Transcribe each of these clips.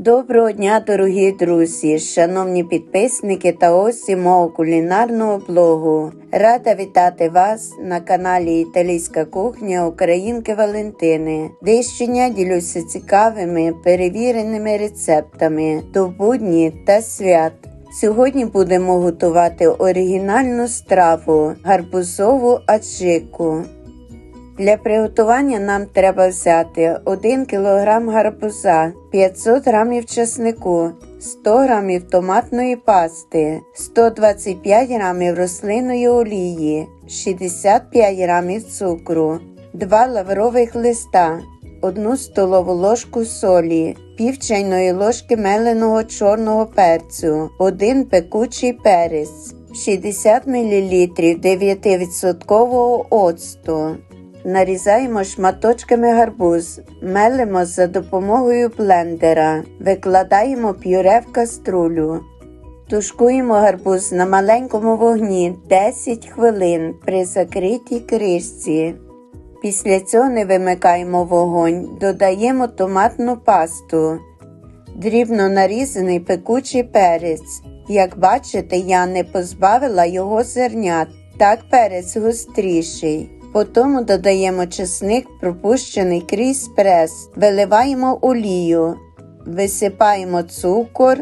Доброго дня, дорогі друзі, шановні підписники та гості мого кулінарного блогу. Рада вітати вас на каналі Італійська кухня Українки Валентини, де щодня ділюся цікавими перевіреними рецептами до будні та свят. Сьогодні будемо готувати оригінальну страву гарбузову аджику. Для приготування нам треба взяти 1 кг гарбуза, 500 г чеснику, 100 г томатної пасти, 125 г рослинної олії, 65 г цукру, 2 лаврових листа, 1 столову ложку солі, пів чайної ложки меленого чорного перцю, 1 пекучий перець, 60 мл 9% оцту. Нарізаємо шматочками гарбуз, мелимо за допомогою блендера, викладаємо пюре в каструлю. Тушкуємо гарбуз на маленькому вогні 10 хвилин при закритій кришці. Після цього не вимикаємо вогонь, додаємо томатну пасту, дрібно нарізаний пекучий перець. Як бачите, я не позбавила його зернят, так перець гостріший. Потім додаємо чесник, пропущений крізь прес, виливаємо олію, висипаємо цукор,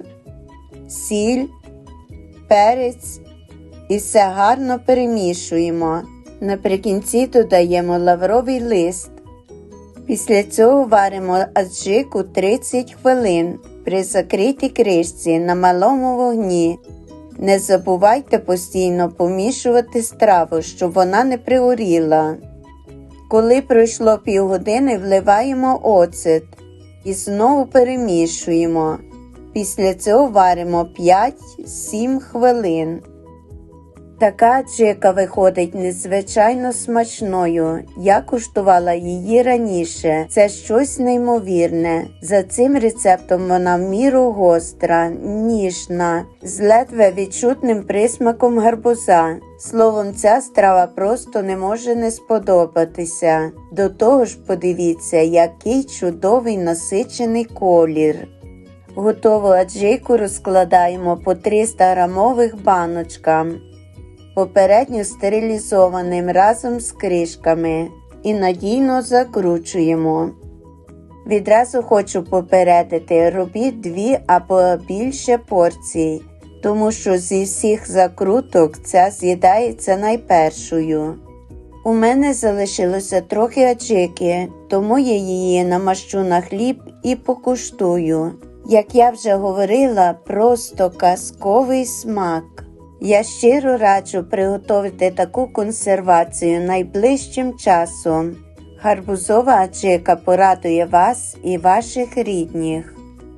сіль, перець і все гарно перемішуємо. Наприкінці додаємо лавровий лист. Після цього варимо аджику 30 хвилин при закритій кришці на малому вогні. Не забувайте постійно помішувати страву, щоб вона не пригоріла. Коли пройшло півгодини, вливаємо оцет і знову перемішуємо. Після цього варимо 5-7 хвилин. Така джика виходить незвичайно смачною. Я куштувала її раніше. Це щось неймовірне. За цим рецептом вона в міру гостра, ніжна, з ледве відчутним присмаком гарбуза. Словом, ця страва просто не може не сподобатися. До того ж, подивіться, який чудовий насичений колір. Готову аджику розкладаємо по 300 грамових баночкам попередньо стерилізованим разом з кришками і надійно закручуємо. Відразу хочу попередити, робіть дві або більше порцій, тому що зі всіх закруток ця з'їдається найпершою. У мене залишилося трохи аджики, тому я її намащу на хліб і покуштую. Як я вже говорила, просто казковий смак. Я щиро раджу приготувати таку консервацію найближчим часом. Гарбузова аджика порадує вас і ваших рідних.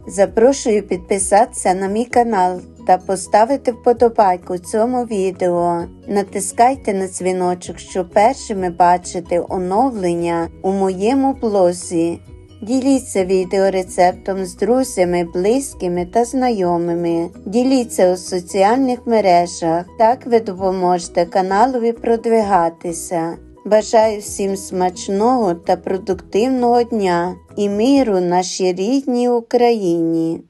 Запрошую підписатися на мій канал та поставити вподобайку цьому відео. Натискайте на дзвіночок, щоб першими бачити оновлення у моєму блозі. Діліться відеорецептом з друзями, близькими та знайомими. Діліться у соціальних мережах. Так ви допоможете каналові продвигатися. Бажаю всім смачного та продуктивного дня і миру нашій рідній Україні.